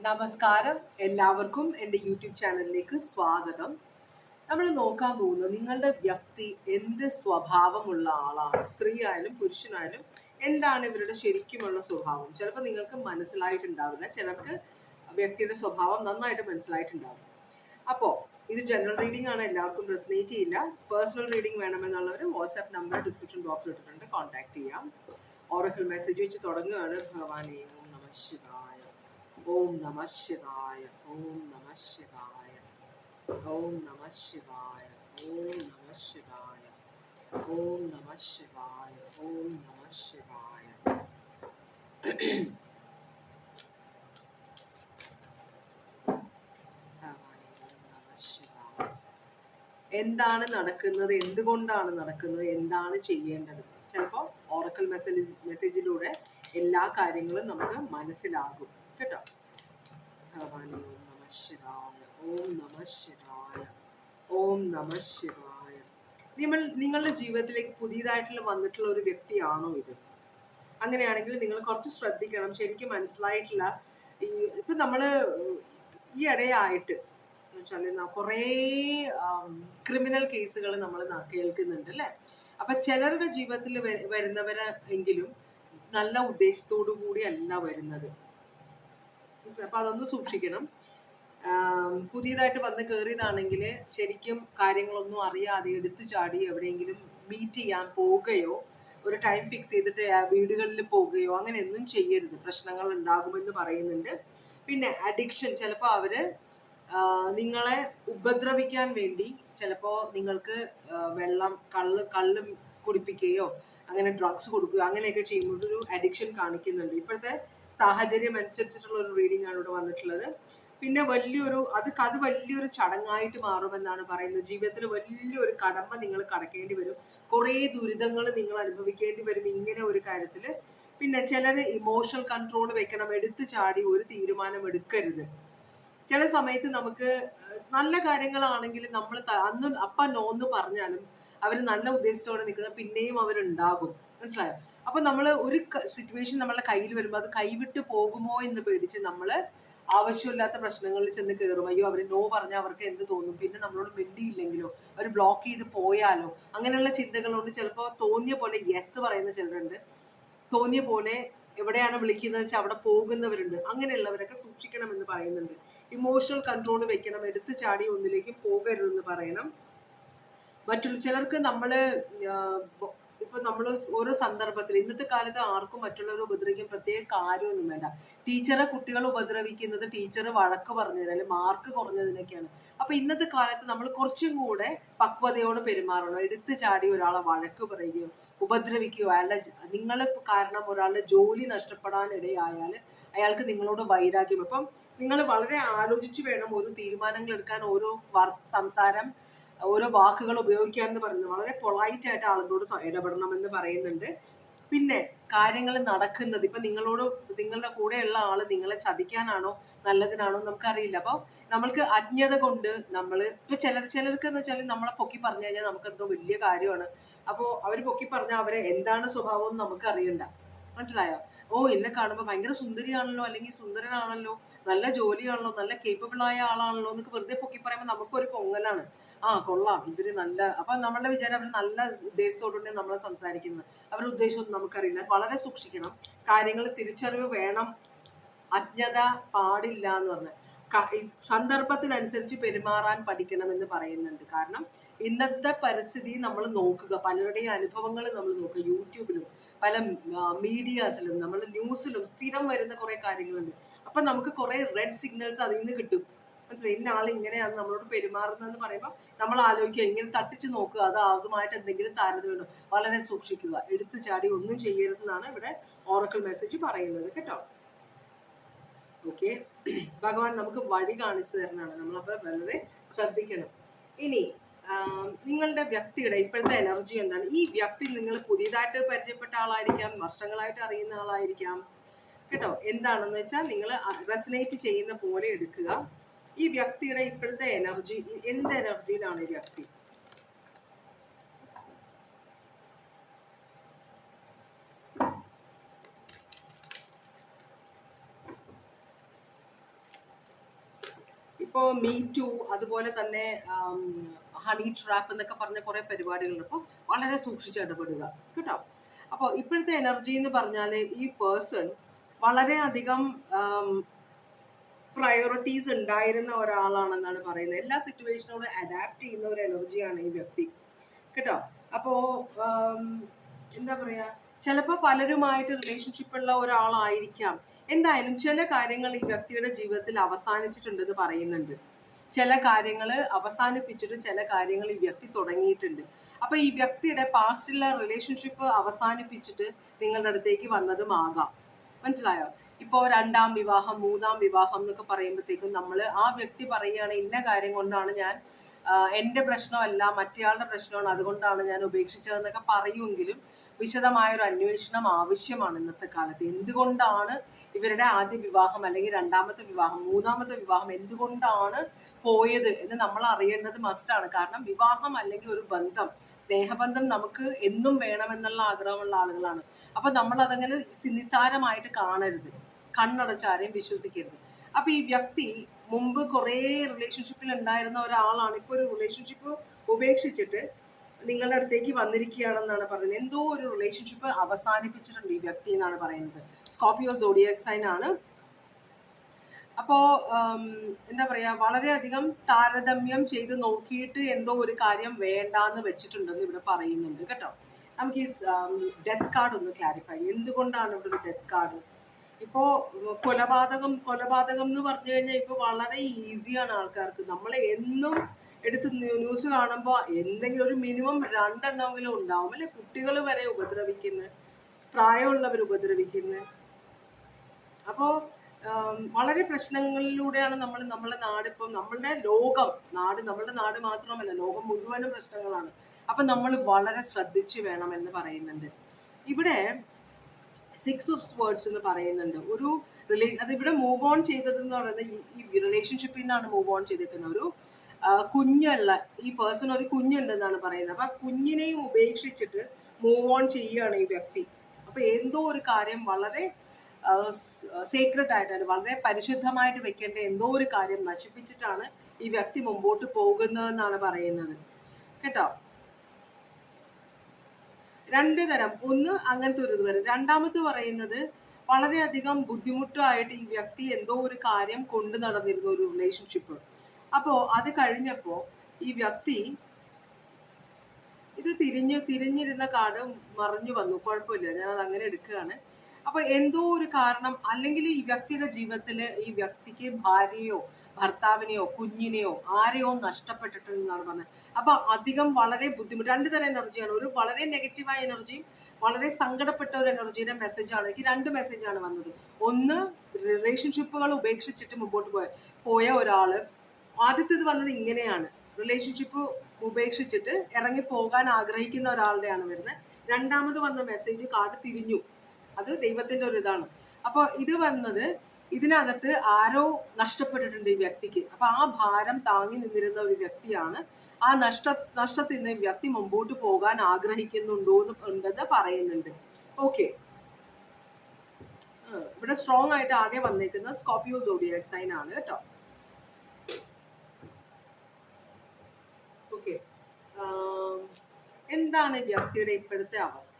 നമസ്കാരം. എല്ലാവർക്കും എന്റെ യൂട്യൂബ് ചാനലിലേക്ക് സ്വാഗതം. നമ്മൾ നോക്കാൻ പോകുന്നത് നിങ്ങളുടെ വ്യക്തി എന്ത് സ്വഭാവമുള്ള ആളാണ്? സ്ത്രീ ആയാലും പുരുഷനായാലും എന്താണ് ഇവരുടെ ശരിക്കുമുള്ള സ്വഭാവം? ചിലപ്പോൾ നിങ്ങൾക്ക് മനസ്സിലായിട്ടുണ്ടാവില്ല. ചിലർക്ക് വ്യക്തിയുടെ സ്വഭാവം നന്നായിട്ട് മനസ്സിലായിട്ടുണ്ടാവും അപ്പോൾ ഇത് ജനറൽ റീഡിംഗ് ആണ്. എല്ലാവർക്കും റെസിനേറ്റ് ചെയ്യില്ല. പേഴ്സണൽ റീഡിംഗ് വേണമെന്നുള്ളവർ വാട്സാപ്പ് നമ്പർ ഡിസ്ക്രിപ്ഷൻ ബോക്സിൽ ഇട്ടിട്ടുണ്ട്. കോൺടാക്ട് ചെയ്യാം. ഓറക്കൽ മെസ്സേജ് വെച്ച് തുടങ്ങുകയാണ്. ഭഗവാനേ ഓം നമ ശിവായ ഓം നമ ശിവായ ഓം നമ ശിവായ ഓം നമ ശിവായ ഓം നമ ശിവായ ഓം നമ ശിവായ ഓം നമ ശിവായ. എന്താണ് നടക്കുന്നത്? എന്തുകൊണ്ടാണ് നടക്കുന്നത്? എന്താണ് ചെയ്യേണ്ടത്? ചിലപ്പോൾ ഓറക്കൽ മെസ്സേജ് മെസ്സേജിലൂടെ എല്ലാ കാര്യങ്ങളും നമുക്ക് മനസ്സിലാകും. കേട്ടോ? ഭഗവാനെ ഓം നമ ശിവായ ഓം നമ ശിവായ ഓം നമ ശിവായ. നിങ്ങൾ നിങ്ങളുടെ ജീവിതത്തിലേക്ക് പുതിയതായിട്ടുള്ള വന്നിട്ടുള്ള ഒരു വ്യക്തിയാണോ ഇത്? അങ്ങനെയാണെങ്കിൽ നിങ്ങൾ കുറച്ച് ശ്രദ്ധിക്കണം. ശരിക്കും മനസ്സിലായിട്ടില്ല. ഈ ഇപ്പൊ നമ്മൾ ഈ ഇടയായിട്ട് വെച്ചാൽ കുറേ ക്രിമിനൽ കേസുകൾ നമ്മൾ കേൾക്കുന്നുണ്ട് അല്ലേ? അപ്പൊ ചിലരുടെ ജീവിതത്തിൽ വരുന്നവരെ എങ്കിലും നല്ല ഉദ്ദേശത്തോടു കൂടി അല്ല വരുന്നത്. അപ്പൊ അതൊന്ന് സൂക്ഷിക്കണം. പുതിയതായിട്ട് വന്ന് കയറിയതാണെങ്കിൽ ശരിക്കും കാര്യങ്ങളൊന്നും അറിയാതെ എടുത്തു ചാടി എവിടെയെങ്കിലും മീറ്റ് ചെയ്യാൻ പോവുകയോ ഒരു ടൈം ഫിക്സ് ചെയ്തിട്ട് വീടുകളിൽ പോവുകയോ അങ്ങനെ ഒന്നും ചെയ്യരുത്. പ്രശ്നങ്ങൾ ഉണ്ടാകുമെന്ന് പറയുന്നുണ്ട്. പിന്നെ അഡിക്ഷൻ ചിലപ്പോൾ അവർ നിങ്ങളെ ഉപദ്രവിക്കാൻ വേണ്ടി ചിലപ്പോൾ നിങ്ങൾക്ക് വെള്ളം കള്ള് കള്ള് കുടിപ്പിക്കുകയോ അങ്ങനെ ഡ്രഗ്സ് കൊടുക്കുകയോ അങ്ങനെയൊക്കെ ചെയ്യുമ്പോൾ ഒരു അഡിക്ഷൻ കാണിക്കുന്നുണ്ട്. ഇപ്പോഴത്തെ സാഹചര്യം അനുസരിച്ചിട്ടുള്ള ഒരു റീഡിംഗ് ആണ് ഇവിടെ വന്നിട്ടുള്ളത്. പിന്നെ വലിയൊരു അത് അത് വലിയൊരു ചടങ്ങായിട്ട് മാറുമെന്നാണ് പറയുന്നത്. ജീവിതത്തിൽ വലിയൊരു കടമ്പ നിങ്ങൾ കടക്കേണ്ടി വരും. കുറേ ദുരിതങ്ങൾ നിങ്ങൾ അനുഭവിക്കേണ്ടി വരും ഇങ്ങനെ ഒരു കാര്യത്തിൽ പിന്നെ ചിലർ ഇമോഷണൽ കൺട്രോൾ വെക്കണം എടുത്തു ചാടി ഒരു തീരുമാനം എടുക്കരുത്. ചില സമയത്ത് നമുക്ക് നല്ല കാര്യങ്ങളാണെങ്കിൽ നമ്മൾ അന്ന് അപ്പ നോന്ന് പറഞ്ഞാലും അവർ നല്ല ഉദ്ദേശത്തോടെ നിൽക്കുന്ന പിന്നെയും അവരുണ്ടാകും. മനസ്സിലായോ? അപ്പൊ നമ്മൾ ഒരു സിറ്റുവേഷൻ നമ്മളുടെ കയ്യിൽ വരുമ്പോൾ അത് കൈവിട്ട് പോകുമോ എന്ന് പേടിച്ച് നമ്മൾ ആവശ്യമില്ലാത്ത പ്രശ്നങ്ങളിൽ ചെന്ന് കയറും അയ്യോ അവർ നോ പറഞ്ഞാൽ അവർക്ക് എന്ത് തോന്നും? പിന്നെ നമ്മളോട് മിണ്ടിയില്ലെങ്കിലോ അവർ ബ്ലോക്ക് ചെയ്ത് പോയാലോ? അങ്ങനെയുള്ള ചിന്തകളുണ്ട്. ചിലപ്പോൾ തോന്നിയ പോലെ യെസ് പറയുന്ന ചിലരുണ്ട്. തോന്നിയ പോലെ എവിടെയാണ് വിളിക്കുന്നത് വെച്ചാൽ അവിടെ പോകുന്നവരുണ്ട്. അങ്ങനെയുള്ളവരൊക്കെ സൂക്ഷിക്കണം എന്ന് പറയുന്നുണ്ട്. ഇമോഷണൽ കൺട്രോൾ വെക്കണം. എടുത്തു ചാടി ഒന്നിലേക്ക് പോകരുതെന്ന് പറയണം. മറ്റുള്ള ചിലർക്ക് നമ്മൾ ഇപ്പൊ നമ്മൾ ഓരോ സന്ദർഭത്തിൽ ഇന്നത്തെ കാലത്ത് ആർക്കും മറ്റുള്ളവരെ ഉപദ്രവിക്കാൻ പ്രത്യേക കാര്യമൊന്നും വേണ്ട. ടീച്ചറെ കുട്ടികൾ ഉപദ്രവിക്കുന്നത് ടീച്ചർ വഴക്ക് പറഞ്ഞതിന് അല്ലെങ്കിൽ മാർക്ക് കുറഞ്ഞതിനൊക്കെയാണ്. അപ്പൊ ഇന്നത്തെ കാലത്ത് നമ്മൾ കുറച്ചും കൂടെ പക്വതയോട് പെരുമാറണം. എടുത്തു ചാടി ഒരാളെ വഴക്ക് പറയുകയോ ഉപദ്രവിക്കുകയോ അയാളുടെ നിങ്ങൾ കാരണം ഒരാളുടെ ജോലി നഷ്ടപ്പെടാൻ ഇടയായാൽ അയാൾക്ക് നിങ്ങളോട് വൈരാഗ്യം. അപ്പം നിങ്ങൾ വളരെ ആലോചിച്ച് വേണം ഓരോ തീരുമാനങ്ങൾ എടുക്കാൻ ഓരോ സംസാരം ഓരോ വാക്കുകൾ ഉപയോഗിക്കാൻ എന്ന് പറയുന്നത് വളരെ പൊളൈറ്റ് ആയിട്ട് ആളുകളോട് ഇടപെടണം എന്ന് പറയുന്നുണ്ട്. പിന്നെ കാര്യങ്ങൾ നടക്കുന്നത് ഇപ്പൊ നിങ്ങളോട് നിങ്ങളുടെ കൂടെയുള്ള ആൾ നിങ്ങളെ ചതിക്കാനാണോ നല്ലതിനാണോ നമുക്കറിയില്ല. അപ്പോൾ നമ്മൾക്ക് അജ്ഞത കൊണ്ട് നമ്മൾ ഇപ്പൊ ചിലർ ചിലർക്ക് എന്ന് വെച്ചാൽ നമ്മളെ പൊക്കി പറഞ്ഞു കഴിഞ്ഞാൽ നമുക്ക് എന്തോ വലിയ കാര്യമാണ്. അപ്പോൾ അവർ പൊക്കി പറഞ്ഞാൽ അവരെ എന്താണ് സ്വഭാവം എന്ന് നമുക്ക് അറിയണ്ട മനസ്സിലായോ? ഓ എന്നെ കാണുമ്പോൾ ഭയങ്കര സുന്ദരിയാണല്ലോ അല്ലെങ്കിൽ സുന്ദരനാണല്ലോ നല്ല ജോലിയാണല്ലോ നല്ല കേപ്പബിൾ ആയ ആളാണല്ലോ എന്നൊക്കെ വെറുതെ പൊക്കി പറയുമ്പോൾ നമുക്കൊരു പൊങ്ങലാണ്. ആ കൊള്ളാം ഇവർ നല്ല അപ്പൊ നമ്മളുടെ വിചാരം അവർ നല്ല ഉദ്ദേശത്തോടുകൂടി നമ്മളെ സംസാരിക്കുന്നത് അവരുടെ ഉദ്ദേശമൊന്നും നമുക്കറിയില്ല. വളരെ സൂക്ഷിക്കണം. കാര്യങ്ങൾ തിരിച്ചറിവ് വേണം. അജ്ഞത പാടില്ല എന്ന് പറഞ്ഞ. സന്ദർഭത്തിനനുസരിച്ച് പെരുമാറാൻ പഠിക്കണം എന്ന് പറയുന്നുണ്ട്. കാരണം ഇന്നത്തെ പരിസ്ഥിതി നമ്മൾ നോക്കുക. പലരുടെയും അനുഭവങ്ങൾ നമ്മൾ നോക്കുക. യൂട്യൂബിലും പല മീഡിയാസിലും നമ്മൾ ന്യൂസിലും സ്ഥിരം വരുന്ന കുറേ കാര്യങ്ങളുണ്ട്. അപ്പൊ നമുക്ക് കുറെ റെഡ് സിഗ്നൽസ് അതിൽ നിന്ന് കിട്ടും. മനസ്സിലായി? ഇന്ന ആൾ ഇങ്ങനെയാണ് നമ്മളോട് പെരുമാറുന്നതെന്ന് പറയുമ്പോൾ നമ്മൾ ആലോചിക്കുക ഇങ്ങനെ തട്ടിച്ചു നോക്കുക അത് അതുമായിട്ട് എന്തെങ്കിലും താരതമ്യമുണ്ടോ വളരെ സൂക്ഷിക്കുക. എടുത്തു ചാടി ഒന്നും ചെയ്യരുതെന്നാണ് ഇവിടെ ഓറക്കിൾ മെസ്സേജ് പറയുന്നത് കേട്ടോ. ഓക്കെ ഭഗവാൻ നമുക്ക് വഴി കാണിച്ചു തരുന്നതാണ്. നമ്മളപ്പോൾ വളരെ ശ്രദ്ധിക്കണം. ഇനി നിങ്ങളുടെ വ്യക്തിയുടെ ഇപ്പോഴത്തെ എനർജി എന്താണ്? ഈ വ്യക്തി നിങ്ങൾ പുതിയതായിട്ട് പരിചയപ്പെട്ട ആളായിരിക്കാം വർഷങ്ങളായിട്ട് അറിയുന്ന ആളായിരിക്കാം. കേട്ടോ? എന്താണെന്ന് വെച്ചാൽ നിങ്ങൾ റെസനേറ്റ് ചെയ്യുന്ന പോലെ എടുക്കുക. ഈ വ്യക്തിയുടെ ഇപ്പോഴത്തെ എനർജി എന്ത് എനർജിയിലാണ് ഈ വ്യക്തി? ഇപ്പോൾ മീ ടു അതുപോലെ തന്നെ ഹണി ട്രാപ്പ് എന്നൊക്കെ പറഞ്ഞ കുറേ പരിപാടികളുണ്ട്. അപ്പോൾ വളരെ സൂക്ഷിച്ച് ഇടപെടുക. കേട്ടോ? അപ്പോൾ ഇപ്പോഴത്തെ എനർജി എന്ന് പറഞ്ഞാൽ ഈ പേഴ്സൺ വളരെയധികം പ്രയോറിറ്റീസ് ഉണ്ടായിരുന്ന ഒരാളാണെന്നാണ് പറയുന്നത്. എല്ലാ സിറ്റുവേഷനോടും അഡാപ്റ്റ് ചെയ്യുന്ന ഒരു എനർജിയാണ് ഈ വ്യക്തി. കേട്ടോ? അപ്പോൾ എന്താ പറയുക ചിലപ്പോൾ പലരുമായിട്ട് റിലേഷൻഷിപ്പ് ഉള്ള ഒരാളായിരിക്കാം. എന്തായാലും ചില കാര്യങ്ങൾ ഈ വ്യക്തിയുടെ ജീവിതത്തിൽ അവസാനിച്ചിട്ടുണ്ടെന്ന് പറയുന്നുണ്ട്. ചില കാര്യങ്ങൾ അവസാനിപ്പിച്ചിട്ട് ചില കാര്യങ്ങൾ ഈ വ്യക്തി തുടങ്ങിയിട്ടുണ്ട്. അപ്പൊ ഈ വ്യക്തിയുടെ പാസ്റ്റിലെ റിലേഷൻഷിപ്പ് അവസാനിപ്പിച്ചിട്ട് നിങ്ങളുടെ അടുത്തേക്ക് വന്നതും ആകാം. മനസ്സിലായോ? ഇപ്പോ രണ്ടാം വിവാഹം മൂന്നാം വിവാഹം എന്നൊക്കെ പറയുമ്പോഴത്തേക്കും നമ്മൾ ആ വ്യക്തി പറയുകയാണ് ഇന്ന കാര്യം കൊണ്ടാണ് ഞാൻ എന്റെ പ്രശ്നമല്ല മറ്റേയാളുടെ പ്രശ്നമാണ് അതുകൊണ്ടാണ് ഞാൻ ഉപേക്ഷിച്ചതെന്നൊക്കെ പറയുമെങ്കിലും വിശദമായ ഒരു അന്വേഷണം ആവശ്യമാണ് ഇന്നത്തെ കാലത്ത്. എന്തുകൊണ്ടാണ് ഇവരുടെ ആദ്യ വിവാഹം അല്ലെങ്കിൽ രണ്ടാമത്തെ വിവാഹം മൂന്നാമത്തെ വിവാഹം എന്തുകൊണ്ടാണ് പോയത് എന്ന് നമ്മൾ അറിയേണ്ടത് മസ്റ്റാണ് കാരണം വിവാഹം അല്ലെങ്കിൽ ഒരു ബന്ധം സ്നേഹബന്ധം നമുക്ക് എന്നും വേണമെന്നുള്ള ആഗ്രഹമുള്ള ആളുകളാണ്. അപ്പൊ നമ്മൾ അതങ്ങനെ സിനിസാരമായിട്ട് കാണരുത്. കണ്ണടച്ചാരെയും വിശ്വസിക്കരുത്. അപ്പൊ ഈ വ്യക്തി മുമ്പ് കുറേ റിലേഷൻഷിപ്പിൽ ഉണ്ടായിരുന്ന ഒരാളാണ്. ഇപ്പൊ ഒരു റിലേഷൻഷിപ്പ് ഉപേക്ഷിച്ചിട്ട് നിങ്ങളുടെ അടുത്തേക്ക് വന്നിരിക്കുകയാണെന്നാണ് പറയുന്നത്. എന്തോ ഒരു റിലേഷൻഷിപ്പ് അവസാനിപ്പിച്ചിട്ടുണ്ട് ഈ വ്യക്തി എന്നാണ് പറയുന്നത്. സ്കോപ്പിയോ സോഡിയക് സൈൻ ആണ്. അപ്പോ എന്താ പറയാ വളരെയധികം താരതമ്യം ചെയ്ത് നോക്കിയിട്ട് എന്തോ ഒരു കാര്യം വേണ്ടാന്ന് വെച്ചിട്ടുണ്ടെന്ന് ഇവിടെ പറയുന്നുണ്ട് കേട്ടോ. നമുക്ക് ഈ ഡെത്ത് കാർഡ് ഒന്ന് ക്ലാരിഫൈ എന്തുകൊണ്ടാണ് ഇവിടെ ഒരു ഡെത്ത് കാർഡ് ഇപ്പോ കൊലപാതകം കൊലപാതകം എന്ന് പറഞ്ഞു കഴിഞ്ഞാൽ ഇപ്പൊ വളരെ ഈസിയാണ് ആൾക്കാർക്ക്. നമ്മൾ എന്നും എടുത്ത് ന്യൂസ് കാണുമ്പോൾ എന്തെങ്കിലും ഒരു മിനിമം രണ്ടെണ്ണമെങ്കിലും ഉണ്ടാവും. അല്ലെ? കുട്ടികൾ വരെ ഉപദ്രവിക്കുന്നു പ്രായമുള്ളവർ ഉപദ്രവിക്കുന്നു. അപ്പോ വളരെ പ്രശ്നങ്ങളിലൂടെയാണ് നമ്മൾ നമ്മളെ നാട് ഇപ്പം നമ്മളുടെ ലോകം നാട് നമ്മളുടെ നാട് മാത്രമല്ല ലോകം മുഴുവനും പ്രശ്നങ്ങളാണ്. അപ്പൊ നമ്മൾ വളരെ ശ്രദ്ധിച്ചു വേണം എന്ന് പറയുന്നുണ്ട്. ഇവിടെ സിക്സ് ഓഫ് സ്വേർഡ്സ് എന്ന് പറയുന്നുണ്ട്. ഒരു റിലേ അത് ഇവിടെ മൂവ് ഓൺ ചെയ്തത് എന്ന് പറയുന്നത് ഈ- റിലേഷൻഷിപ്പിൽ നിന്നാണ് മൂവ് ഓൺ ചെയ്തിരിക്കുന്നത്. ഒരു കുഞ്ഞുള്ള ഈ പേഴ്സൺ ഒരു കുഞ്ഞുണ്ടെന്നാണ് പറയുന്നത്. അപ്പൊ ആ കുഞ്ഞിനെയും ഉപേക്ഷിച്ചിട്ട് മൂവ് ഓൺ ചെയ്യുകയാണ് ഈ വ്യക്തി. അപ്പൊ എന്തോ ഒരു കാര്യം വളരെ സീക്രട്ട് ആയിട്ട് വളരെ പരിശുദ്ധമായിട്ട് വെക്കേണ്ട എന്തോ ഒരു കാര്യം നശിപ്പിച്ചിട്ടാണ് ഈ വ്യക്തി മുമ്പോട്ട് പോകുന്നതെന്നാണ് പറയുന്നത്. കേട്ടോ? രണ്ട് തരം. ഒന്ന് അങ്ങനത്തെ ഒരു ഇത് വരും. രണ്ടാമത് പറയുന്നത് വളരെയധികം ബുദ്ധിമുട്ടായിട്ട് ഈ വ്യക്തി എന്തോ ഒരു കാര്യം കൊണ്ടു നടന്നിരുന്ന ഒരു റിലേഷൻഷിപ്പ് അപ്പോ അത് കഴിഞ്ഞപ്പോ ഈ വ്യക്തി ഇത് തിരിഞ്ഞു തിരിഞ്ഞിരുന്ന കാർഡ് മറിഞ്ഞു വന്നു. കുഴപ്പമില്ല ഞാൻ അത് അങ്ങനെ എടുക്കുകയാണ്. അപ്പൊ എന്തോ ഒരു കാരണം അല്ലെങ്കിൽ ഈ വ്യക്തിയുടെ ജീവിതത്തിൽ ഈ വ്യക്തിക്ക് ഭാര്യയോ ഭർത്താവിനെയോ കുഞ്ഞിനെയോ ആരെയോ നഷ്ടപ്പെട്ടിട്ടുണ്ടെന്നാണ് പറഞ്ഞത്. അപ്പൊ അധികം വളരെ ബുദ്ധിമുട്ട് രണ്ട് തരം എനർജിയാണ്. ഒരു വളരെ നെഗറ്റീവായ എനർജിയും വളരെ സങ്കടപ്പെട്ട ഒരു എനർജിയുടെ മെസ്സേജാണ് എനിക്ക് രണ്ട് മെസ്സേജാണ് വന്നത്. ഒന്ന് റിലേഷൻഷിപ്പുകൾ ഉപേക്ഷിച്ചിട്ട് മുമ്പോട്ട് പോയ പോയ ഒരാൾ ആദ്യത്തേത് വന്നത് ഇങ്ങനെയാണ്. റിലേഷൻഷിപ്പ് ഉപേക്ഷിച്ചിട്ട് ഇറങ്ങി പോകാൻ ആഗ്രഹിക്കുന്ന ഒരാളുടെയാണ് വരുന്നത്. രണ്ടാമത് വന്ന മെസ്സേജ് കാട് തിരിഞ്ഞു. അത് ദൈവത്തിന്റെ ഒരു ഇതാണ്. അപ്പോൾ ഇത് വന്നത് ഇതിനകത്ത് ആരോ നഷ്ടപ്പെട്ടിട്ടുണ്ട് ഈ വ്യക്തിക്ക്. അപ്പൊ ആ ഭാരം താങ്ങി നിന്നിരുന്ന ഒരു വ്യക്തിയാണ്. ആ നഷ്ട നഷ്ടത്തിൽ നിന്ന് വ്യക്തി മുമ്പോട്ട് പോകാൻ ആഗ്രഹിക്കുന്നുണ്ടോ ഉണ്ടെന്ന് പറയുന്നുണ്ട്. ഓക്കെ ഇവിടെ സ്ട്രോങ് ആയിട്ട് ആകെ വന്നേക്കുന്ന സ്കോപ്പിയോ സോഡിയാക് സൈൻ ആണ് കേട്ടോ ഓക്കെ എന്താണ് വ്യക്തിയുടെ ഇപ്പോഴത്തെ അവസ്ഥ?